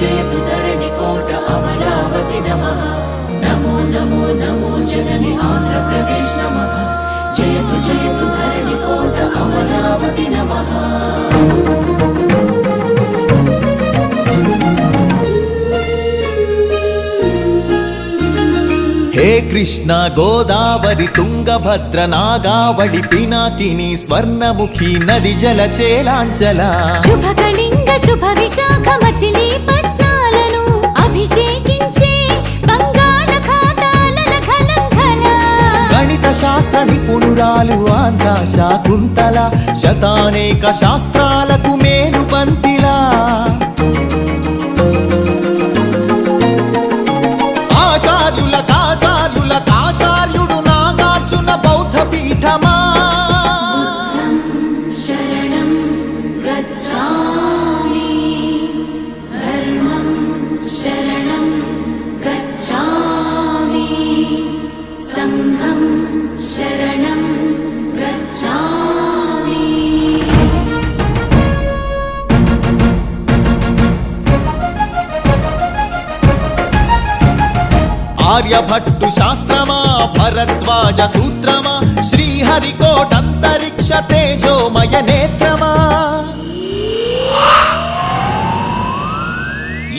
జయతు ధరణి కోట అమరావతి నమ. నమో నమో నమో జనని ఆంధ్రప్రదేశ్ నమ. జయతు జయతు ధరణి కోట అమరావతి నమ. హే కృష్ణ గోదావరి తుంగభద్ర నాగావళి పినాకిని స్వర్ణముఖి నది జల చేలాంచల. శుభ శుభ విశాఖ మచిలీ పట్నాలను అభిషేకించే బంగాళ ఖాతాల ఖలంఖల గణిత శాస్త్ర నిపుణురాలు ఆంధ్ర శాకుంతల శతానేక శాస్త్రాలకు మేలు పంతిలా. ఆచార్యుల కాచార్యుల కాచార్యుడు నాగార్జున బౌద్ధ పీఠమా ఆర్యభట్టు శాస్త్రమా భరద్వాజ సూత్రమా శ్రీహరికోటంతరిక్ష తేజోమయ నేత్రమా?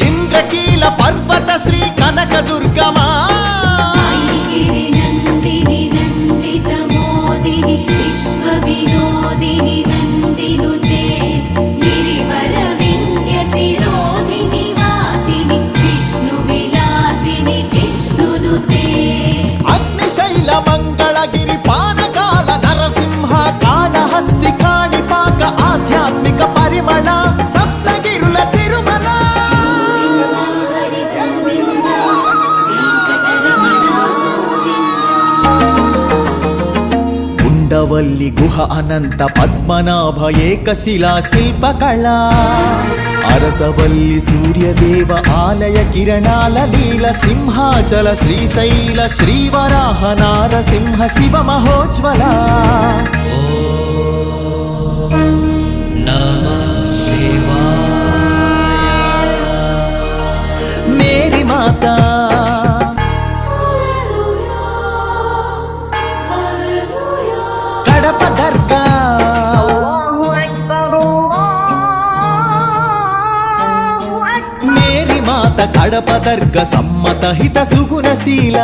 ఇంద్రకీల పర్వత శ్రీ కనక దుర్గమా ఉండవల్లి గుహ అనంత పద్మనాభ ఏకశిలా శిల్పకళ. అరసవల్లి సూర్యదేవ ఆలయ కిరణాల లీల సింహాచల శ్రీశైల శ్రీవరాహ నారసింహ శివ మహోజ్వల. మేరీ మాతా మాత కడప దర్గ సమ్మత హిత సుగుణశీల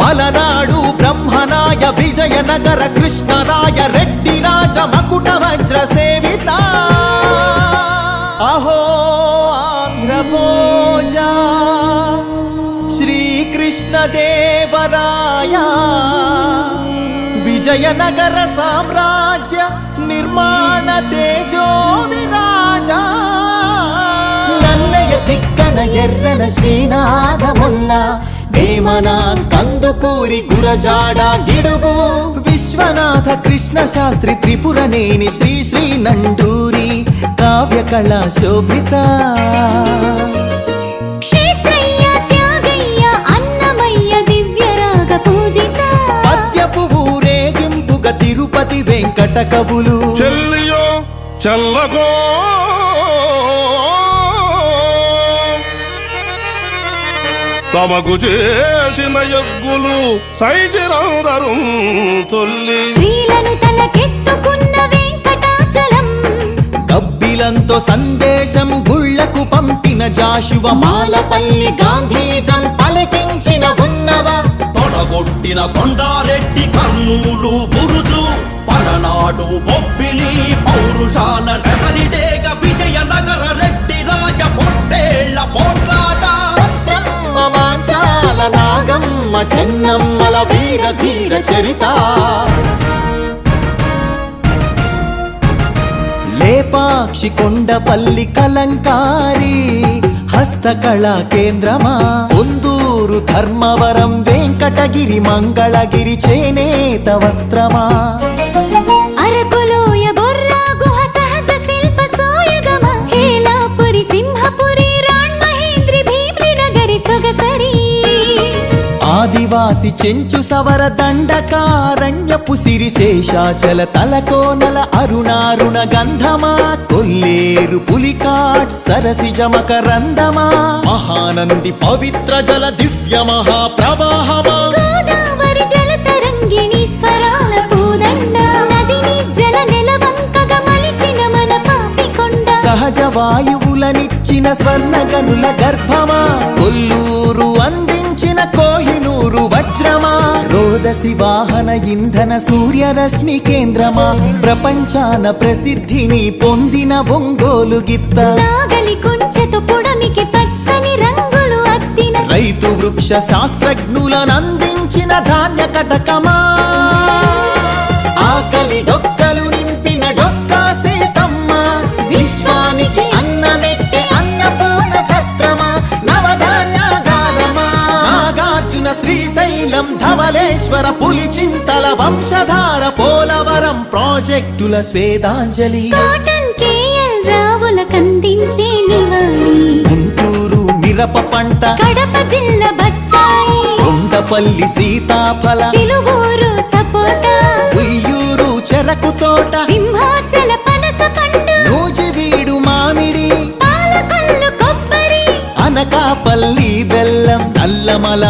పలనాడు బ్రహ్మనాయ విజయనగర కృష్ణరాయ రెడ్డి రాజ మకుట వజ్ర సేవిత. అహో ఆంధ్రభోజ శ్రీకృష్ణ దేవరాయ విజయనగర సామ్రాజ్య నిర్మాణ తేజో విరాజా నన్నయ తిక్కన ఎర్రన శ్రీనాథముల్ల వేమన కందుకూరి గురజాడ గిడుగు. విశ్వనాథ కృష్ణ శాస్త్రి త్రిపురనేని శ్రీ శ్రీ నండూరి కావ్య కళా తిరుపతి వెంకట కవులు. చెల్లియో చల్లగో తమకు చేసిన యజ్ఞులు సైచిరందరు తొల్లి. స్త్రీలను తలకెత్తుకున్న వెంకటాచలం. కబ్బిలంతో సందేశం గుళ్ళకు పంపిన జాషువ. మాలపల్లి గాంధీజం పలికించిన ఉన్నవ. తొడగొట్టిన కొండారెడ్డి కర్నూలు బురుజు పలనాడు బొబ్బిలి పౌరుషాల నగరిడేగ విజయనగర రెడ్డి రాజ పొట్టేళ్ళ పోట్లాట. మాంచాల నాగమ్మ చెన్నమ్మల వీర ధీర చరిత. లేపాక్షి కొండపల్లి కలంకారి హస్తకళా కేంద్రమా? ఉందూరు ధర్మవరం వెంకటగిరి మంగళగిరి చేనేత వస్త్రమా? ఆదివాసి చెంచు సవర దండకారణ్యపు సిరి శేషాచల తలకోనల అరుణారుణ గంధమా కొల్లేరు పులికాట్ సరసి జమకరందమా మహానంది పవిత్ర జల దివ్య గోదావరి స్వరాల పూదండ. నదిని జల నెలవంకగా మలిచిన మన పాపికొండ. సహజ వాయువులనిచ్చిన స్వర్ణ గనుల గర్భమా. రోదసి వాహన ఇంధన సూర్యరశ్మి కేంద్రమా? ప్రపంచాన ప్రసిద్ధిని పొందిన ఒంగోలు గిత్త. రైతు వృక్ష శాస్త్రజ్ఞులనందించిన ధాన్య కటకమా? ఆకలి శ్రీశైలం ధవలేశ్వర పులిచింతల వంశధార పోలవరం ప్రాజెక్టుల స్వేదాంజలి. రావుల కందించే నివాళి. గుంటూరు మిరప పంట. కడప జిల్లా బత్తాయి. కొండపల్లి సీతాఫల. చిలువూరు సపోటా. ఉయ్యూరు చెరకు తోట. సింహాచల పనస పండు. నూజివీడు మామిడి. పాలకొల్లు కొబ్బరి. అనకాపల్లి బెల్లం నల్లమల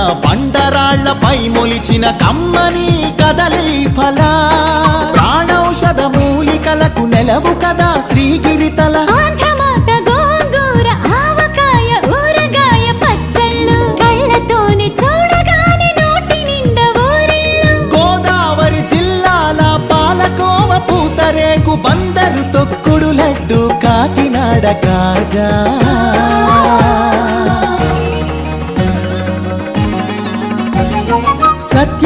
బండరాళ్ళపై మొలిచిన కమ్మని కదలి ఫల. ప్రాణౌషధ మూలికలకు నెలవు కదా శ్రీగిరితల గోదావరి జిల్లాల పాలకోవ పూతరేకు బందరు తొక్కుడు లడ్డు కాకినాడ కాజా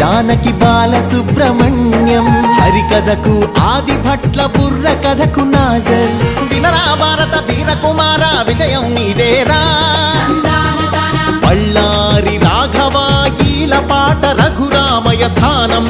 జానకి బాల సుబ్రహ్మణ్యం హరికథకు ఆది భట్ల బుర్ర కథకు నాజల్ వినరా భారత వీర కుమార విజయం నీదేరా. బళ్ళారి రాఘవాయిల పాట రఘురామయ స్థానం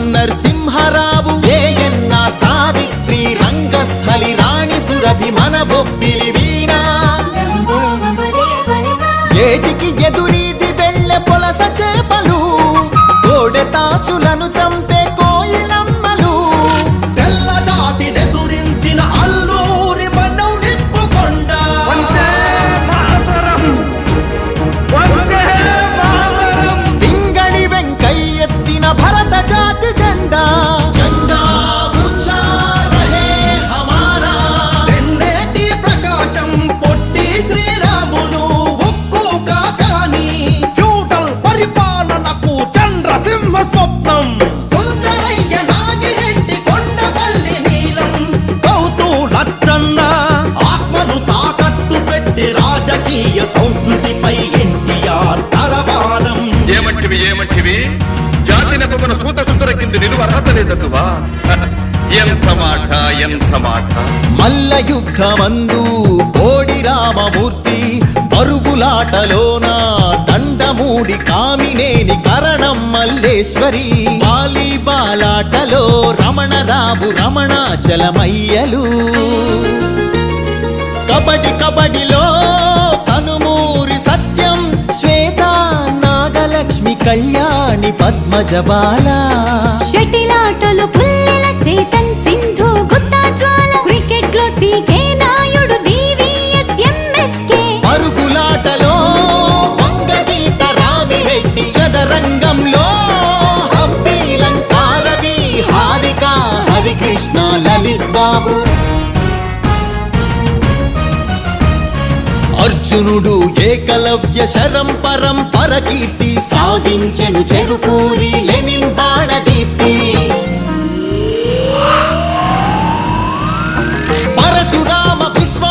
సుందర కింద నిలువ అర్హత లేదటువా ఎంత మాట ఎంత మాట. మల్ల యుద్ధమందు కోడి రామమూర్తి బరువులాటలోన దండమూడి కామినేని కరణం మల్లేశ్వరి. వాలీబాలాటలో రమణరావు రమణాచలమయ్యలు. కబడి కబడిలో తను కళ్యాణి పద్మజబాల షటిలాటలు పుల్లెల చేతన్ అర్జునుడు ఏకలవ్య శరం పరం పరకీర్తి సాగించెను చెరుకూరి లెనిన్ బాణదీప్తి. పరశురామ విశ్వ